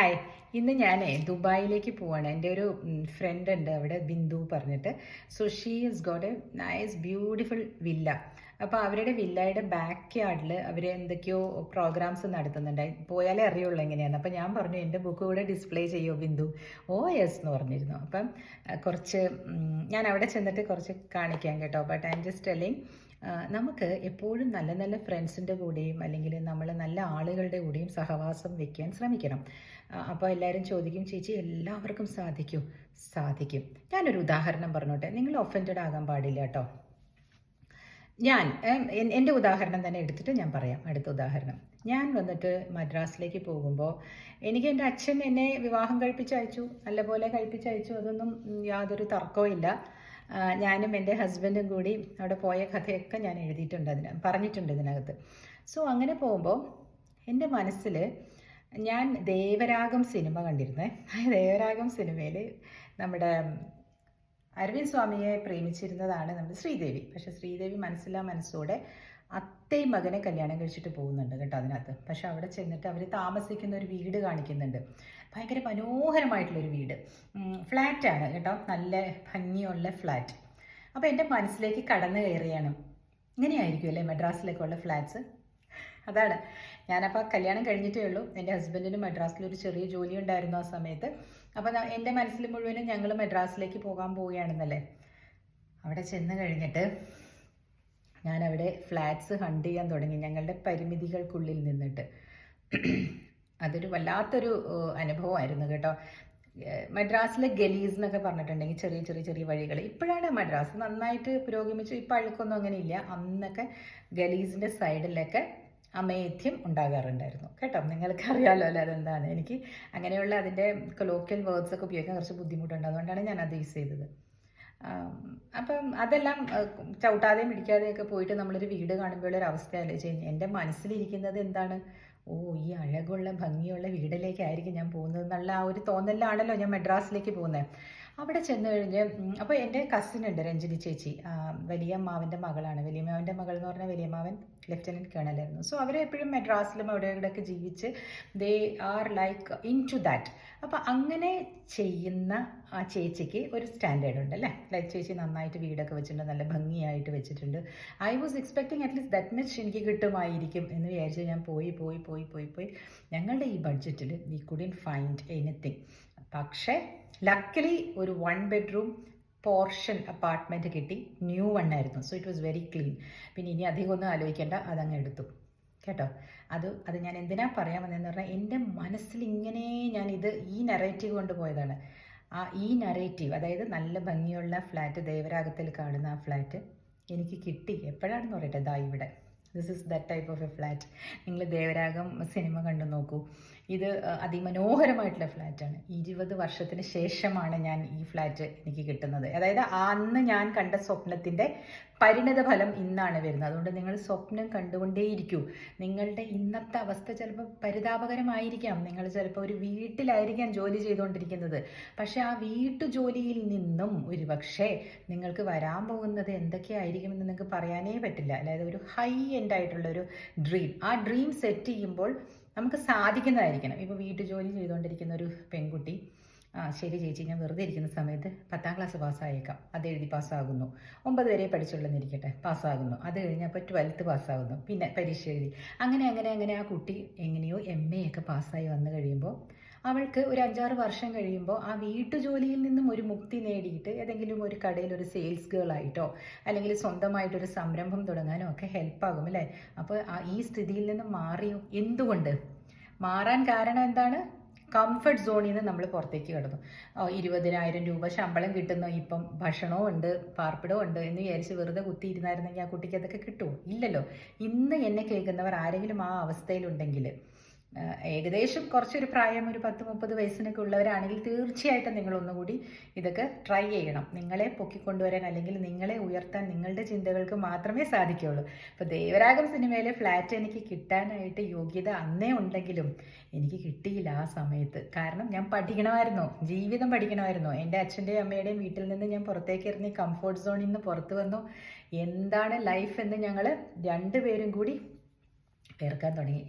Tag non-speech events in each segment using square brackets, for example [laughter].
Hi ഇന്ന് ഞാനേ ദുബായിലേക്ക് പോവാണ്. എന്റെ ഒരു ഫ്രണ്ട് ഉണ്ട് അവിടെ ബിന്ദു പറഞ്ഞിട്ട്. So she is got a nice beautiful villa അപ്പോൾ അവരുടെ വില്ലയുടെ ബാക്ക് യാർഡിൽ അവർ എന്തൊക്കെയോ പ്രോഗ്രാംസ് നടത്തുന്നുണ്ട്. പോയാലേ അറിയുള്ളൂ എങ്ങനെയാണ് അപ്പോൾ ഞാൻ പറഞ്ഞു എന്റെ ബുക്ക് കൂടെ ഡിസ്പ്ലേ ചെയ്യുമോ ബിന്ദു? ഓ യെസ് എന്ന് പറഞ്ഞിരുന്നു. അപ്പം കുറച്ച് ഞാൻ അവിടെ ചെന്നിട്ട് കുറച്ച് കാണിക്കാം കേട്ടോ. But I am just telling നമുക്ക് എപ്പോഴും നല്ല നല്ല ഫ്രണ്ട്സിന്റെ കൂടെയും അല്ലെങ്കിൽ നമ്മൾ നല്ല ആളുകളുടെ കൂടെയും സഹവാസം വെക്കാൻ ശ്രമിക്കണം. അപ്പോൾ എല്ലാവരും ചോദിക്കും ചേച്ചി എല്ലാവർക്കും സാധിക്കും. സാധിക്കും. ഞാനൊരു ഉദാഹരണം പറഞ്ഞോട്ടെ. നിങ്ങൾ ഒഫൻഡഡ് ആകാൻ പാടില്ല കേട്ടോ. ഞാൻ എന്റെ ഉദാഹരണം തന്നെ എടുത്തിട്ട് ഞാൻ പറയാം. അടുത്ത ഉദാഹരണം. ഞാൻ വന്നിട്ട് മദ്രാസിലേക്ക് പോകുമ്പോൾ എനിക്ക് എന്റെ അച്ഛൻ എന്നെ വിവാഹം കഴിപ്പിച്ചയച്ചു. നല്ലപോലെ കഴിപ്പിച്ചയച്ചു. അതൊന്നും യാതൊരു തർക്കവും ഇല്ല. ഞാനും എന്റെ ഹസ്ബൻഡും കൂടി അവിടെ പോയ കഥയൊക്കെ ഞാൻ എഴുതിയിട്ടുണ്ട് അതിന് പറഞ്ഞിട്ടുണ്ട് ഇതിനകത്ത്. സോ അങ്ങനെ പോകുമ്പോൾ എന്റെ മനസ്സിൽ ഞാൻ ദേവരാഗം സിനിമ കണ്ടിരുന്നേ. [laughs] ദേവരാഗം സിനിമയിൽ നമ്മുടെ അരവിന്ദ് സ്വാമിയെ പ്രേമിച്ചിരുന്നതാണ് നമ്മുടെ ശ്രീദേവി. പക്ഷേ ശ്രീദേവി മനസ്സിലാ മനസ്സോടെ അത്തയും മകനെ കല്യാണം കഴിച്ചിട്ട് പോകുന്നുണ്ട് കേട്ടോ അതിനകത്ത്. പക്ഷെ അവിടെ ചെന്നിട്ട് അവർ താമസിക്കുന്ന ഒരു വീട് കാണിക്കുന്നുണ്ട്. ഭയങ്കര മനോഹരമായിട്ടുള്ളൊരു വീട്. ഫ്ലാറ്റാണ് കേട്ടോ. നല്ല ഭംഗിയുള്ള ഫ്ലാറ്റ് അപ്പോൾ എന്റെ മനസ്സിലേക്ക് കടന്നു കയറിയാണ്. ഇങ്ങനെയായിരിക്കും അല്ലേ മദ്രാസിലേക്കുള്ള ഫ്ലാറ്റ്സ് അതാണ്. ഞാനപ്പോൾ കല്യാണം കഴിഞ്ഞിട്ടേ ഉള്ളൂ. എന്റെ ഹസ്ബൻഡിന് മദ്രാസിൽ ഒരു ചെറിയ ജോലി ഉണ്ടായിരുന്നു ആ സമയത്ത്. അപ്പോൾ എന്റെ മനസ്സിൽ മുഴുവനും ഞങ്ങൾ മദ്രാസിലേക്ക് പോകാൻ പോവുകയാണെന്നല്ലേ? അവിടെ ചെന്ന് കഴിഞ്ഞിട്ട് ഞാനവിടെ ഫ്ലാറ്റ്സ് ഹണ്ട് ചെയ്യാൻ തുടങ്ങി. ഞങ്ങളുടെ പരിമിതികൾക്കുള്ളിൽ നിന്നിട്ട്. അതൊരു വല്ലാത്തൊരു അനുഭവമായിരുന്നു കേട്ടോ. മദ്രാസിലെ ഗലീസ് എന്നൊക്കെ പറഞ്ഞിട്ടുണ്ടെങ്കിൽ ചെറിയ ചെറിയ ചെറിയ വഴികൾ. ഇപ്പോഴാണ് മദ്രാസ് നന്നായിട്ട് പുരോഗമിച്ചു. ഇപ്പം അഴുക്കൊന്നും അങ്ങനെ ഇല്ല അന്നൊക്കെ ഗലീസിന്റെ സൈഡിലൊക്കെ അമേധ്യം ഉണ്ടാകാറുണ്ടായിരുന്നു. കേട്ടോ നിങ്ങൾക്ക് അറിയാമല്ലോ അല്ലേ എന്താണ് എനിക്ക് അങ്ങനെയുള്ള അതിന്റെ കൊലോക്കിയൽ വേർഡ്സ് ഒക്കെ ഉപയോഗിക്കാൻ കുറച്ച് ബുദ്ധിമുട്ടുണ്ട്. അതുകൊണ്ടാണ് ഞാൻ അത് യൂസ് ചെയ്തത്. അപ്പം അതെല്ലാം ചവിട്ടാതെയും പിടിക്കാതെയൊക്കെ പോയിട്ട് നമ്മളൊരു വീട് കാണുമ്പോൾ ഒരു ചെയ്യുന്നത്? എന്റെ മനസ്സിലിരിക്കുന്നത് എന്താണ്? ഓ ഈ അഴകുള്ള ഭംഗിയുള്ള വീടിലേക്കായിരിക്കും ഞാൻ പോകുന്നത് എന്നുള്ള ആ ഒരു തോന്നലിലാണല്ലോ ഞാൻ മദ്രാസിലേക്ക് പോകുന്നത്. അവിടെ ചെന്ന് കഴിഞ്ഞ് അപ്പോൾ എന്റെ കസിൻ ഉണ്ട് രഞ്ജിനി ചേച്ചി. വലിയമ്മാവന്റെ മകളാണ്. വലിയമ്മാവിന്റെ മകൾ എന്ന് പറഞ്ഞാൽ വലിയമ്മാവൻ ലെഫ്റ്റനന്റ് കേണലായിരുന്നു സോ അവർ എപ്പോഴും മെഡ്രാസിലും അവിടെ ഇവിടെയൊക്കെ ജീവിച്ച് they are like in to that അപ്പോൾ അങ്ങനെ ചെയ്യുന്ന ആ ചേച്ചിക്ക് ഒരു സ്റ്റാൻഡേർഡ് ഉണ്ട് അല്ലേ? ലൈക്ക് ചേച്ചി നന്നായിട്ട് വീടൊക്കെ വെച്ചിട്ടുണ്ട് നല്ല ഭംഗിയായിട്ട് വെച്ചിട്ടുണ്ട്. I was expecting at least that much എനിക്ക് കിട്ടുമായിരിക്കും എന്ന് വിചാരിച്ച് ഞാൻ പോയി പോയി പോയി പോയി പോയി. ഞങ്ങളുടെ ഈ ബഡ്ജറ്റിൽ വി കുഡിൻ ഫൈൻഡ് എനിത്തിങ് പക്ഷേ ലക്കിലി ഒരു വൺ ബെഡ്റൂം പോർഷൻ അപ്പാർട്ട്മെന്റ് കിട്ടി. ന്യൂ വൺ ആയിരുന്നു. So it was very clean പിന്നെ ഇനി അധികം ഒന്നും ആലോചിക്കേണ്ട. അതങ്ങ് എടുത്തു. കേട്ടോ? അത് അത് ഞാൻ എന്തിനാ പറയാൻ വന്നതെന്ന് പറഞ്ഞാൽ എന്റെ മനസ്സിൽ ഇങ്ങനെ ഞാൻ ഇത് ഈ നെറേറ്റീവ് കൊണ്ട് പോയതാണ് ആ ഈ നെറേറ്റീവ് അതായത് നല്ല ഭംഗിയുള്ള ഫ്ലാറ്റ് ദേവരാഗത്തിൽ കാണുന്ന ആ ഫ്ലാറ്റ് എനിക്ക് കിട്ടി. എപ്പോഴാണെന്ന് പറയട്ടെ? ദാ ഇവിടെ. This is that type of a flat നിങ്ങൾ ദേവരാഗം സിനിമ കണ്ടു നോക്കൂ. ഇത് അതിമനോഹരമായിട്ടുള്ള ഫ്ലാറ്റാണ്. ഇരുപത് വർഷത്തിന് ശേഷമാണ് ഞാൻ ഈ ഫ്ലാറ്റ് എനിക്ക് കിട്ടുന്നത്. അതായത് അന്ന് ഞാൻ കണ്ട സ്വപ്നത്തിന്റെ പരിണത ഫലം ഇന്നാണ് വരുന്നത്. അതുകൊണ്ട് നിങ്ങൾ സ്വപ്നം കണ്ടുകൊണ്ടേയിരിക്കൂ. നിങ്ങളുടെ ഇന്നത്തെ അവസ്ഥ ചിലപ്പോൾ പരിതാപകരമായിരിക്കാം. നിങ്ങൾ ചിലപ്പോൾ ഒരു വീട്ടിലായിരിക്കാം ജോലി ചെയ്തുകൊണ്ടിരിക്കുന്നത്. പക്ഷേ ആ വീട്ടു ജോലിയിൽ നിന്നും ഒരു പക്ഷേ നിങ്ങൾക്ക് വരാൻ പോകുന്നത് എന്തൊക്കെയായിരിക്കുമെന്ന് നിങ്ങൾക്ക് പറയാനേ പറ്റില്ല. അതായത് ഒരു ഹൈ എൻഡ് ആയിട്ടുള്ള ഒരു ഡ്രീം ആ ഡ്രീം സെറ്റ് ചെയ്യുമ്പോൾ നമുക്ക് സാധിക്കുന്നതായിരിക്കണം. ഇപ്പോൾ വീട്ടു ജോലി ചെയ്തുകൊണ്ടിരിക്കുന്ന ഒരു പെൺകുട്ടി ആ ശരി ചേച്ചി ഞാൻ വെറുതെ ഇരിക്കുന്ന സമയത്ത് പത്താം ക്ലാസ് പാസ്സായേക്കാം അത് എഴുതി പാസ്സാകുന്നു ഒമ്പത് വരെ പഠിച്ചുള്ളെന്നിരിക്കട്ടെ പാസ്സാകുന്നു അത് കഴിഞ്ഞപ്പോൾ ട്വൽത്ത് പാസ്സാകുന്നു പിന്നെ പരീക്ഷ എഴുതി. അങ്ങനെ അങ്ങനെ അങ്ങനെ ആ കുട്ടി എങ്ങനെയോ എം എ ഒക്കെ പാസ്സായി വന്നു കഴിയുമ്പോൾ അവൾക്ക് ഒരു അഞ്ചാറ് വർഷം കഴിയുമ്പോൾ ആ വീട്ടുജോലിയിൽ നിന്നും ഒരു മുക്തി നേടിയിട്ട് ഏതെങ്കിലും ഒരു കടയിൽ ഒരു സെയിൽസ് ഗേൾ ആയിട്ടോ അല്ലെങ്കിൽ സ്വന്തമായിട്ടൊരു സംരംഭം തുടങ്ങാനോ ഒക്കെ ഹെൽപ്പാകും അല്ലേ? അപ്പോൾ ഈ സ്ഥിതിയിൽ നിന്നും മാറിയോ? എന്തുകൊണ്ട്? മാറാൻ കാരണം എന്താണ്? കംഫർട്ട് സോണിൽ നിന്ന് നമ്മൾ പുറത്തേക്ക് കിടന്നു. ഇരുപതിനായിരം രൂപ ശമ്പളം കിട്ടുന്നു. ഇപ്പം ഭക്ഷണവും ഉണ്ട് പാർപ്പിടവും ഉണ്ട് എന്ന് വിചാരിച്ച് വെറുതെ കുത്തി ഇരുന്നായിരുന്നെങ്കിൽ ആ കുട്ടിക്ക് അതൊക്കെ കിട്ടുമോ ഇല്ലല്ലോ. ഇന്ന് എന്നെ കേൾക്കുന്നവർ ആരെങ്കിലും ആ അവസ്ഥയിലുണ്ടെങ്കിൽ ഏകദേശം കുറച്ചൊരു പ്രായം ഒരു പത്ത് മുപ്പത് വയസ്സിനൊക്കെ ഉള്ളവരാണെങ്കിൽ തീർച്ചയായിട്ടും നിങ്ങൾ ഒന്നുകൂടി ഇതൊക്കെ ട്രൈ ചെയ്യണം. നിങ്ങളെ പൊക്കിക്കൊണ്ടുവരാൻ അല്ലെങ്കിൽ നിങ്ങളെ ഉയർത്താൻ നിങ്ങളുടെ ചിന്തകൾക്ക് മാത്രമേ സാധിക്കുകയുള്ളൂ. അപ്പോൾ ദേവരാഗം സിനിമയിലെ ഫ്ലാറ്റ് എനിക്ക് കിട്ടാനായിട്ട് യോഗ്യത അന്നേ ഉണ്ടെങ്കിലും എനിക്ക് കിട്ടിയില്ല ആ സമയത്ത്. കാരണം ഞാൻ പഠിക്കണമായിരുന്നു ജീവിതം പഠിക്കണമായിരുന്നു. എന്റെ അച്ഛന്റെയും അമ്മയുടെയും വീട്ടിൽ നിന്ന് ഞാൻ പുറത്തേക്ക് ഇറങ്ങി കംഫോർട്ട് സോണിൽ നിന്ന് പുറത്ത് വന്നു. എന്താണ് ലൈഫ് എന്ന് ഞങ്ങൾ രണ്ടുപേരും കൂടി തീർക്കാൻ തുടങ്ങി.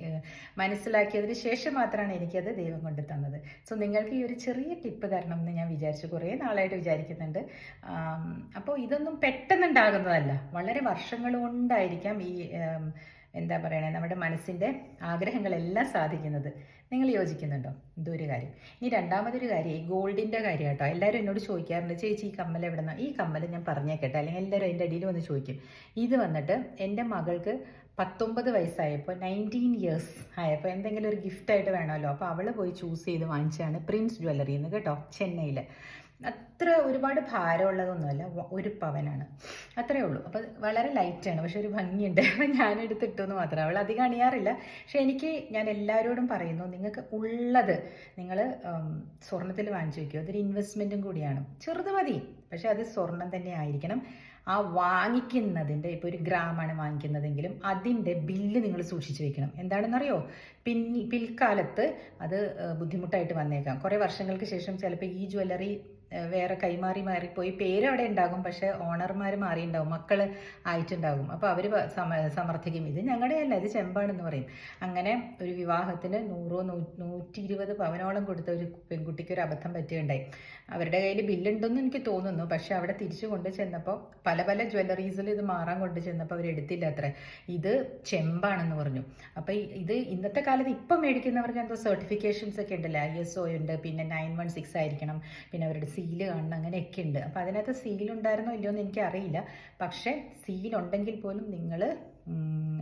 മനസ്സിലാക്കിയതിന് ശേഷം മാത്രമാണ് എനിക്കത് ദൈവം കൊണ്ട് തന്നത്. സോ നിങ്ങൾക്ക് ഈ ഒരു ചെറിയ ടിപ്പ് തരണം എന്ന് ഞാൻ വിചാരിച്ചു കുറേ നാളായിട്ട് വിചാരിക്കുന്നുണ്ട്. അപ്പോൾ ഇതൊന്നും പെട്ടെന്നുണ്ടാകുന്നതല്ല. വളരെ വർഷങ്ങൾ കൊണ്ടായിരിക്കാം ഈ എന്താ പറയണേ നമ്മുടെ മനസ്സിന്റെ ആഗ്രഹങ്ങളെല്ലാം സാധിക്കുന്നത്. നിങ്ങൾ യോജിക്കുന്നുണ്ടോ? ഇതൊരു കാര്യം. ഇനി രണ്ടാമതൊരു കാര്യം ഈ ഗോൾഡിന്റെ കാര്യം കേട്ടോ. എല്ലാവരും എന്നോട് ചോദിക്കാറുണ്ട് ചേച്ചി ഈ കമ്മൽ എവിടെ ഈ കമ്മൽ ഞാൻ പറഞ്ഞേക്കട്ടെ. അല്ലെങ്കിൽ എല്ലാവരും അതിന്റെ അടിയിൽ വന്ന് ചോദിക്കും. ഇത് വന്നിട്ട് എന്റെ മകൾക്ക് പത്തൊമ്പത് വയസ്സായപ്പോൾ നയന്റീൻ ഇയേഴ്സ് ആയപ്പോൾ എന്തെങ്കിലും ഒരു ഗിഫ്റ്റായിട്ട് വേണമല്ലോ. അപ്പോൾ അവൾ പോയി ചൂസ് ചെയ്ത് വാങ്ങിച്ചാണ് പ്രിൻസ് ജ്വല്ലറിയിൽ നിന്ന് കേട്ടോ ചെന്നൈയിൽ അത്ര ഒരുപാട് ഭാരമുള്ളതൊന്നുമല്ല. ഒരു പവനാണ്. അത്രേ ഉള്ളൂ. അപ്പോൾ വളരെ ലൈറ്റാണ് പക്ഷെ ഒരു ഭംഗിയുണ്ട്. [laughs] ഞാൻ എടുത്തിട്ടു എന്ന് മാത്രം അവൾ അധികം അണിയാറില്ല. പക്ഷെ എനിക്ക് ഞാൻ എല്ലാവരോടും പറയുന്നു നിങ്ങൾക്ക് ഉള്ളത് നിങ്ങൾ സ്വർണത്തിൽ വാങ്ങിച്ചു വയ്ക്കുക അതൊരു ഇൻവെസ്റ്റ്മെന്റും കൂടിയാണ്. ചെറുത് മതി. പക്ഷെ അത് സ്വർണം തന്നെ ആയിരിക്കണം. ആ വാങ്ങിക്കുന്നതിന്റെ ഇപ്പോൾ ഒരു ഗ്രാമാണ് വാങ്ങിക്കുന്നതെങ്കിലും അതിന്റെ ബില്ല് നിങ്ങൾ സൂക്ഷിച്ചു വെക്കണം. എന്താണെന്നറിയോ? പിൻ പിൽക്കാലത്ത് അത് ബുദ്ധിമുട്ടായിട്ട് വന്നേക്കാം. കുറേ വർഷങ്ങൾക്ക് ശേഷം ചിലപ്പോൾ ഈ ജ്വല്ലറി വേറെ കൈമാറി മാറിപ്പോയി. പേര് അവിടെ ഉണ്ടാകും പക്ഷെ ഓണർമാർ മാറിയിട്ടുണ്ടാവും മക്കൾ ആയിട്ടുണ്ടാകും. അപ്പോൾ അവർ സമർത്ഥിക്കും. ഇത് ഞങ്ങളുടെ അല്ല ഇത് ചെമ്പാണെന്ന് പറയും. അങ്ങനെ ഒരു വിവാഹത്തിന് നൂറോ നൂറ്റി ഇരുപത് പവനോളം കൊടുത്ത ഒരു പെൺകുട്ടിക്ക് ഒരു അബദ്ധം പറ്റുകയുണ്ടായി അവരുടെ കയ്യിൽ ബില്ലുണ്ടെന്ന് എനിക്ക് തോന്നുന്നു പക്ഷെ അവിടെ തിരിച്ചു കൊണ്ട് ചെന്നപ്പോൾ പല പല ജ്വല്ലറീസിൽ ഇത് മാറാൻ കൊണ്ട് ചെന്നപ്പോൾ അവർ എടുത്തില്ല അത്ര. ഇത് ചെമ്പാണെന്ന് പറഞ്ഞു. അപ്പോൾ ഇത് ഇന്നത്തെ കാലത്ത് ഇപ്പം മേടിക്കുന്നവർക്ക് എന്തോ സർട്ടിഫിക്കേഷൻസ് ഒക്കെ ഉണ്ടല്ലോ? ഐ എസ് ഒ ഉണ്ട് പിന്നെ നയൻ വൺ സിക്സ് ആയിരിക്കണം പിന്നെ അവരുടെ സീൽ കാണണം അങ്ങനെയൊക്കെ ഉണ്ട് അപ്പോൾ അതിനകത്ത് സീൽ ഉണ്ടായിരുന്നോ ഇല്ലയോ എന്ന് എനിക്കറിയില്ല. പക്ഷേ സീൽ ഉണ്ടെങ്കിൽ പോലും നിങ്ങൾ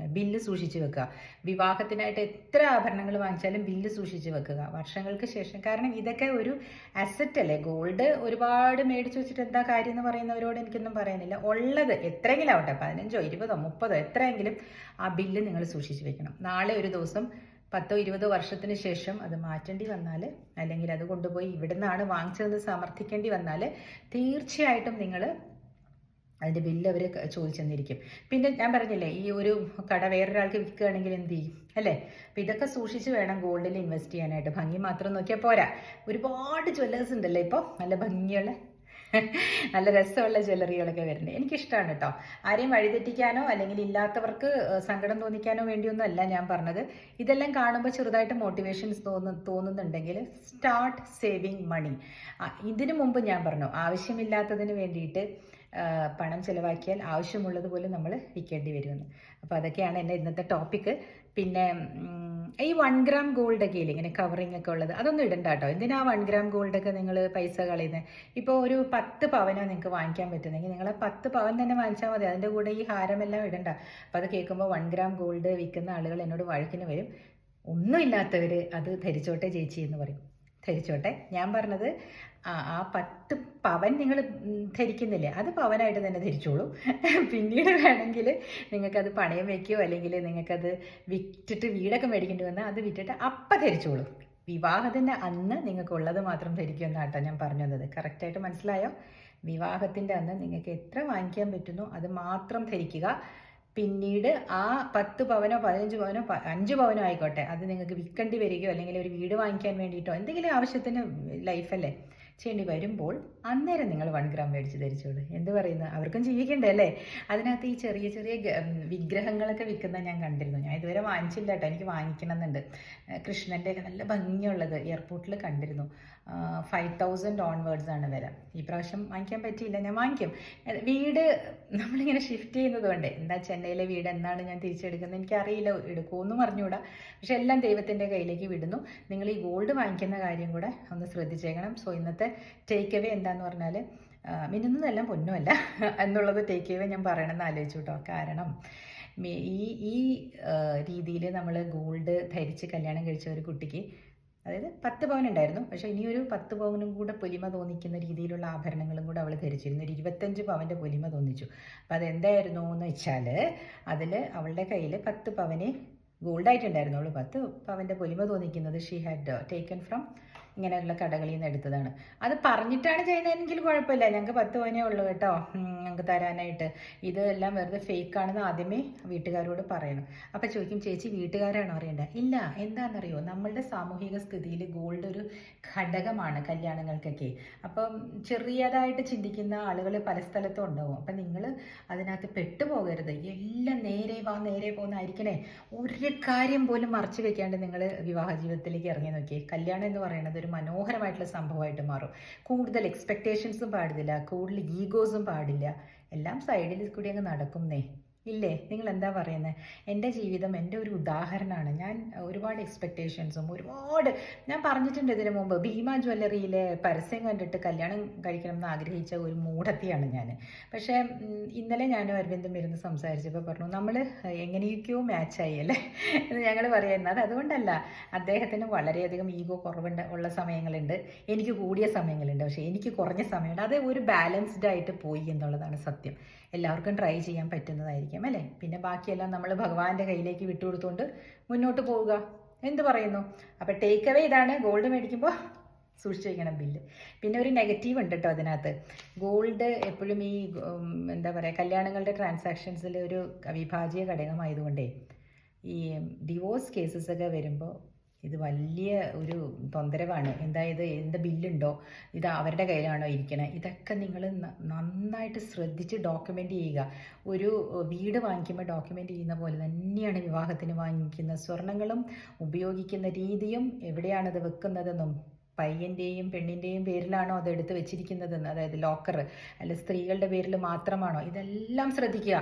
ബില്ല് സൂക്ഷിച്ച് വെക്കുക. വിവാഹത്തിനായിട്ട് എത്ര ആഭരണങ്ങൾ വാങ്ങിച്ചാലും ബില്ല് സൂക്ഷിച്ച് വെക്കുക. വർഷങ്ങൾക്ക് ശേഷം. കാരണം ഇതൊക്കെ ഒരു അസറ്റ് അല്ലേ? ഗോൾഡ് ഒരുപാട് മേടിച്ച് വെച്ചിട്ട് എന്താ കാര്യം എന്ന് പറയുന്നവരോട് എനിക്കൊന്നും പറയാനില്ല. ഉള്ളത് എത്രയെങ്കിലും ആവട്ടെ. പതിനഞ്ചോ ഇരുപതോ മുപ്പതോ എത്രയെങ്കിലും ആ ബില്ല് നിങ്ങൾ സൂക്ഷിച്ച് വെക്കണം. നാളെ ഒരു ദിവസം പത്തോ ഇരുപതോ വർഷത്തിന് ശേഷം അത് മാറ്റേണ്ടി വന്നാൽ അല്ലെങ്കിൽ അത് കൊണ്ടുപോയി ഇവിടുന്നാണ് വാങ്ങിച്ചതെന്ന് സമർത്ഥിക്കേണ്ടി വന്നാൽ തീർച്ചയായിട്ടും നിങ്ങൾ അതിന്റെ ബില്ല് അവർ ചോദിച്ചെന്നിരിക്കും. പിന്നെ ഞാൻ പറഞ്ഞില്ലേ ഈ ഒരു കട വേറൊരാൾക്ക് വിൽക്കുകയാണെങ്കിൽ എന്ത് ചെയ്യും? അല്ലേ? അപ്പം ഇതൊക്കെ സൂക്ഷിച്ച് വേണം ഗോൾഡിൽ ഇൻവെസ്റ്റ് ചെയ്യാനായിട്ട്. ഭംഗി മാത്രം നോക്കിയാൽ പോരാ. ഒരുപാട് ജ്വല്ലേഴ്സ് ഉണ്ടല്ലോ ഇപ്പോൾ നല്ല ഭംഗിയുള്ള നല്ല രസമുള്ള ജ്വല്ലറികളൊക്കെ വരുന്നത്. എനിക്കിഷ്ടമാണ് കേട്ടോ ആരെയും വഴിതെറ്റിക്കാനോ അല്ലെങ്കിൽ ഇല്ലാത്തവർക്ക് സങ്കടം തോന്നിക്കാനോ വേണ്ടിയൊന്നും അല്ല ഞാൻ പറഞ്ഞത്. ഇതെല്ലാം കാണുമ്പോൾ ചെറുതായിട്ട് മോട്ടിവേഷൻസ് തോന്നു തോന്നുന്നുണ്ടെങ്കിൽ സ്റ്റാർട്ട് സേവിങ് മണി ഇതിനു മുമ്പ് ഞാൻ പറഞ്ഞു ആവശ്യമില്ലാത്തതിന് വേണ്ടിയിട്ട് പണം ചിലവാക്കിയാൽ ആവശ്യമുള്ളത് പോലും നമ്മൾ വിൽക്കേണ്ടി വരുമെന്ന്. അപ്പോൾ അതൊക്കെയാണ് എന്റെ ഇന്നത്തെ ടോപ്പിക്ക് പിന്നെ ഈ വൺ ഗ്രാം ഗോൾഡ് ഒക്കെ ഇല്ലേ ഇങ്ങനെ കവറിങ് ഒക്കെ ഉള്ളത് അതൊന്നും ഇടണ്ട കേട്ടോ എന്തിനാ വൺ ഗ്രാം ഗോൾഡ് ഒക്കെ നിങ്ങൾ പൈസ കളയുന്നത് ഇപ്പോൾ ഒരു പത്ത് പവനോ നിങ്ങൾക്ക് വാങ്ങിക്കാൻ പറ്റുന്നെങ്കിൽ നിങ്ങൾ പത്ത് പവൻ തന്നെ വാങ്ങിച്ചാൽ മതി. അതിന്റെ കൂടെ ഈ ഹാരമെല്ലാം ഇടണ്ട. അപ്പോൾ അത് കേൾക്കുമ്പോൾ വൺ ഗ്രാം ഗോൾഡ് വിൽക്കുന്ന ആളുകൾ എന്നോട് വഴക്കിന് വരും. ഒന്നുമില്ലാത്തവർ അത് ധരിച്ചോട്ടെ ചേച്ചി എന്ന് പറയും. ധരിച്ചോട്ടെ. ഞാൻ പറഞ്ഞത് ആ ആ പത്ത് പവൻ നിങ്ങൾ ധരിക്കുന്നില്ലേ? അത് പവനായിട്ട് തന്നെ ധരിച്ചോളൂ. പിന്നീട് വേണമെങ്കിൽ നിങ്ങൾക്കത് പണയം വയ്ക്കുകയോ അല്ലെങ്കിൽ നിങ്ങൾക്കത് വിറ്റിട്ട് വീടൊക്കെ മേടിക്കേണ്ടി വന്നാൽ അത് വിറ്റിട്ട് അപ്പം ധരിച്ചോളൂ. വിവാഹത്തിന്റെ അന്ന് നിങ്ങൾക്കുള്ളത് മാത്രം ധരിക്കുമെന്നാട്ടോ ഞാൻ പറഞ്ഞു തന്നത്. കറക്റ്റായിട്ട് മനസ്സിലായോ? വിവാഹത്തിന്റെ അന്ന് നിങ്ങൾക്ക് എത്ര വാങ്ങിക്കാൻ പറ്റുന്നു അത് മാത്രം ധരിക്കുക. പിന്നീട് ആ പത്ത് പവനോ പതിനഞ്ച് പവനോ അഞ്ച് പവനോ ആയിക്കോട്ടെ. അത് നിങ്ങൾക്ക് വിൽക്കേണ്ടി വരികയോ അല്ലെങ്കിൽ ഒരു വീട് വാങ്ങിക്കാൻ വേണ്ടിയിട്ടോ എന്തെങ്കിലും ആവശ്യത്തിന് ലൈഫല്ലേ ചെയ്യേണ്ടി വരുമ്പോൾ അന്നേരം നിങ്ങൾ വൺ ഗ്രാം മേടിച്ച് ധരിച്ചോളൂ. എന്ത് പറയുന്നു? അവർക്കും ജീവിക്കണ്ടേ അല്ലേ അതിനകത്ത് ഈ ചെറിയ ചെറിയ വിഗ്രഹങ്ങളൊക്കെ വിൽക്കുന്ന ഞാൻ കണ്ടിരുന്നു. ഞാൻ ഇതുവരെ വാങ്ങിച്ചില്ല കേട്ടോ. എനിക്ക് വാങ്ങിക്കണം എന്നുണ്ട് ഏഹ് കൃഷ്ണന്റെ ഒക്കെ നല്ല ഭംഗിയുള്ളത് എയർപോർട്ടിൽ കണ്ടിരുന്നു. ഫൈവ് തൗസൻഡ് ഓൺവേർഡ്സ് ആണ് വില. ഈ പ്രാവശ്യം വാങ്ങിക്കാൻ പറ്റിയില്ല ഞാൻ വാങ്ങിക്കും. വീട് നമ്മളിങ്ങനെ ഷിഫ്റ്റ് ചെയ്യുന്നത് കൊണ്ടേ എന്താ ചെന്നൈയിലെ വീട് എന്നാണ് ഞാൻ തിരിച്ചെടുക്കുന്നത് എനിക്കറിയില്ല എടുക്കുമെന്നും അറിഞ്ഞുകൂടാ പക്ഷെ എല്ലാം ദൈവത്തിന്റെ കയ്യിലേക്ക് വിടുന്നു. നിങ്ങൾ ഈ ഗോൾഡ് വാങ്ങിക്കുന്ന കാര്യം കൂടെ ഒന്ന് ശ്രദ്ധിച്ചേക്കണം. സോ ഇന്നത്തെ ടേക്ക് എവേ എന്താന്ന് പറഞ്ഞാൽ മിന്നുന്നതെല്ലാം പൊന്നുമല്ല [laughs] എന്നുള്ളത് ടേക്ക് എവേ ഞാൻ പറയണമെന്ന് ആലോചിച്ചു കേട്ടോ. കാരണം ഈ ഈ രീതിയിൽ നമ്മൾ ഗോൾഡ് ധരിച്ച് കല്യാണം കഴിച്ച ഒരു കുട്ടിക്ക് അതായത് പത്ത് പവൻ ഉണ്ടായിരുന്നു. പക്ഷേ ഇനിയൊരു പത്ത് പവനും കൂടെ പൊലിമ തോന്നിക്കുന്ന രീതിയിലുള്ള ആഭരണങ്ങളും കൂടെ അവൾ ധരിച്ചിരുന്നു. ഒരു ഇരുപത്തഞ്ച് പവന്റെ പൊലിമ തോന്നിച്ചു. അപ്പം അതെന്തായിരുന്നു എന്ന് വെച്ചാൽ അതിൽ അവളുടെ കയ്യിൽ പത്ത് പവന് ഗോൾഡായിട്ടുണ്ടായിരുന്നു അവൾ പത്ത് പവന്റെ പൊലിമ തോന്നിക്കുന്നത് ഷീ ഹാഡ് ടേക്കൺ ഫ്രം ഇങ്ങനെയുള്ള കടകളിൽ നിന്ന് എടുത്തതാണ്. അത് പറഞ്ഞിട്ടാണ് ചെയ്യുന്നതെങ്കിൽ കുഴപ്പമില്ല. ഞങ്ങൾക്ക് പത്ത് പവനേ ഉള്ളൂ കേട്ടോ. ഞങ്ങൾക്ക് തരാനായിട്ട്. ഇതെല്ലാം വെറുതെ ഫേക്ക് ആണെന്ന് ആദ്യമേ വീട്ടുകാരോട് പറയണം. അപ്പം ചോദിക്കും ചേച്ചി വീട്ടുകാരാണോ? അറിയേണ്ടത് ഇല്ല എന്താണെന്നറിയോ? നമ്മളുടെ സാമൂഹിക സ്ഥിതിയിൽ ഗോൾഡ് ഒരു ഘടകമാണ് കല്യാണങ്ങൾക്കൊക്കെ. അപ്പം ചെറിയതായിട്ട് ചിന്തിക്കുന്ന ആളുകൾ പല സ്ഥലത്തും ഉണ്ടാവും. അപ്പം നിങ്ങൾ അതിനകത്ത് പെട്ടുപോകരുത്. എല്ലാം നേരെ വാ നേരെ പോകുന്നതായിരിക്കണേ ഒരു കാര്യം പോലും മറച്ചു വെക്കാണ്ട് നിങ്ങൾ വിവാഹ ജീവിതത്തിലേക്ക് ഇറങ്ങി നോക്കിയേ. കല്യാണം എന്ന് പറയുന്നത് ഒരു മനോഹരമായിട്ടുള്ള സംഭവമായിട്ട് മാറും. കൂടുതൽ എക്സ്പെക്റ്റേഷൻസും പാടില്ല കൂടുതൽ ഈഗോസും പാടില്ല. എല്ലാം സൈഡിൽ കൂടി അങ്ങ് നടക്കുന്നേ. ഇല്ലേ? നിങ്ങൾ എന്താ പറയുന്നത് എന്റെ ജീവിതം എന്റെ ഒരു ഉദാഹരണമാണ്. ഞാൻ ഒരുപാട് എക്സ്പെക്റ്റേഷൻസും ഒരുപാട് ഞാൻ പറഞ്ഞിട്ടുണ്ട് ഇതിനു മുമ്പ്. ഭീമ ജ്വല്ലറിയിലെ പരസ്യം കണ്ടിട്ട് കല്യാണം കഴിക്കണം എന്ന് ആഗ്രഹിച്ച ഒരു മൂഢത്തിയാണ് ഞാൻ. പക്ഷേ ഇന്നലെ ഞാനും അരവിന്ദും ഇരുന്ന് സംസാരിച്ചപ്പോൾ പറഞ്ഞു നമ്മൾ എങ്ങനെയൊക്കെയോ മാച്ചായി അല്ലേ? എന്ന് ഞങ്ങൾ പറയുന്നത് അതുകൊണ്ടല്ല അദ്ദേഹത്തിന് വളരെയധികം ഈഗോ കുറവുണ്ട് ഉള്ള സമയങ്ങളുണ്ട്. എനിക്ക് കൂടിയ സമയങ്ങളുണ്ട്. പക്ഷേ എനിക്ക് കുറഞ്ഞ സമയമുണ്ട്. അത് ഒരു ബാലൻസ്ഡ് ആയിട്ട് പോയി എന്നുള്ളതാണ് സത്യം. എല്ലാവർക്കും ട്രൈ ചെയ്യാൻ പറ്റുന്നതായിരിക്കും അല്ലേ? പിന്നെ ബാക്കിയെല്ലാം നമ്മൾ ഭഗവാന്റെ കയ്യിലേക്ക് വിട്ടുകൊടുത്തുകൊണ്ട് മുന്നോട്ട് പോവുക. എന്ത് പറയുന്നു? അപ്പോൾ ടേക്ക് അവേ ഇതാണ്. ഗോൾഡ് മേടിക്കുമ്പോൾ സൂക്ഷിച്ച് വയ്ക്കണം ബില്ല് പിന്നെ ഒരു നെഗറ്റീവ് ഉണ്ട് കേട്ടോ അതിനകത്ത്. ഗോൾഡ് എപ്പോഴും ഈ എന്താ പറയുക കല്യാണങ്ങളുടെ ട്രാൻസാക്ഷൻസിൽ ഒരു അവിഭാജ്യ ഘടകമായതുകൊണ്ടേ ഈ ഡിവോഴ്സ് കേസസ് ഒക്കെ വരുമ്പോൾ ഇത് വലിയ ഒരു തൊന്തരവാണ്. എന്തായത് എന്താ ബില്ലുണ്ടോ? ഇത് അവരുടെ കയ്യിലാണോ ഇരിക്കണത് ഇതൊക്കെ നിങ്ങൾ നന്നായിട്ട് ശ്രദ്ധിച്ച് ഡോക്യുമെന്റ് ചെയ്യുക. ഒരു വീട് വാങ്ങിക്കുമ്പോൾ ഡോക്യുമെന്റ് ചെയ്യുന്ന പോലെ തന്നെയാണ് വിവാഹത്തിന് വാങ്ങിക്കുന്ന സ്വർണങ്ങളും ഉപയോഗിക്കുന്ന രീതിയും എവിടെയാണത് വെക്കുന്നതെന്നും പയ്യന്റെയും പെണ്ണിന്റെയും പേരിലാണോ അത് എടുത്ത് വെച്ചിരിക്കുന്നതെന്ന് അതായത് ലോക്കർ അല്ല സ്ത്രീകളുടെ പേരിൽ മാത്രമാണോ? ഇതെല്ലാം ശ്രദ്ധിക്കുക.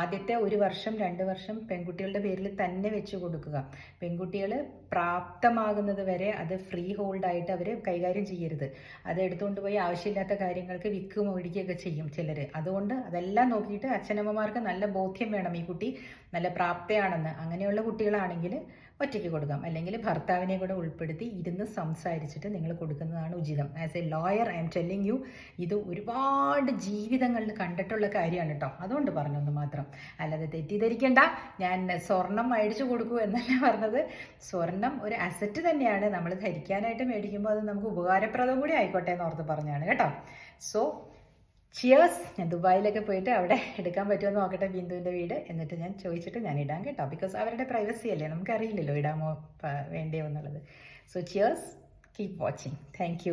ആദ്യത്തെ ഒരു വർഷം രണ്ട് വർഷം പെൺകുട്ടികളുടെ പേരിൽ തന്നെ വെച്ച് കൊടുക്കുക. പെൺകുട്ടികൾ പ്രാപ്തമാകുന്നത് വരെ അത് ഫ്രീ ഹോൾഡായിട്ട് അവർ കൈകാര്യം ചെയ്യരുത്. അത് എടുത്തുകൊണ്ട് പോയി ആവശ്യമില്ലാത്ത കാര്യങ്ങൾക്ക് വിക്ക് മേടിക്കുകയൊക്കെ ചെയ്യും ചിലർ അതുകൊണ്ട് അതെല്ലാം നോക്കിയിട്ട് അച്ഛനമ്മമാർക്ക് നല്ല ബോധ്യം വേണം ഈ കുട്ടി നല്ല പ്രാപ്തയാണെന്ന്. അങ്ങനെയുള്ള കുട്ടികളാണെങ്കിൽ ഒറ്റയ്ക്ക് കൊടുക്കാം. അല്ലെങ്കിൽ ഭർത്താവിനെ കൂടെ ഉൾപ്പെടുത്തി ഇരുന്ന് സംസാരിച്ചിട്ട് നിങ്ങൾ കൊടുക്കുന്നതാണ് ഉചിതം. As a lawyer I am telling you ഇത് ഒരുപാട് ജീവിതങ്ങളിൽ കണ്ടിട്ടുള്ള കാര്യമാണ് കേട്ടോ. അതുകൊണ്ട് പറഞ്ഞൊന്ന് മാത്രം. അല്ലാതെ തെറ്റിദ്ധരിക്കേണ്ട. ഞാൻ സ്വർണം മേടിച്ചു കൊടുക്കൂ എന്നല്ല പറഞ്ഞത്. സ്വർണം ഒരു അസറ്റ് തന്നെയാണ്. നമ്മൾ ധരിക്കാനായിട്ട് മേടിക്കുമ്പോൾ അത് നമുക്ക് ഉപകാരപ്രദം കൂടി ആയിക്കോട്ടെ എന്ന് ഓർത്ത് പറഞ്ഞാണ് കേട്ടോ. സോ ചിയേഴ്സ് ഞാൻ ദുബായിലൊക്കെ പോയിട്ട് അവിടെ എടുക്കാൻ പറ്റുമെന്ന് നോക്കട്ടെ ബിന്ദുവിന്റെ വീട്. എന്നിട്ട് ഞാൻ ചോദിച്ചിട്ട് ഞാൻ ഇടാം കേട്ടോ. ബിക്കോസ് അവരുടെ പ്രൈവസി അല്ലേ? നമുക്കറിയില്ലല്ലോ ഇടാമോ വേണ്ടിയോ എന്നുള്ളത്. So cheers keep watching thank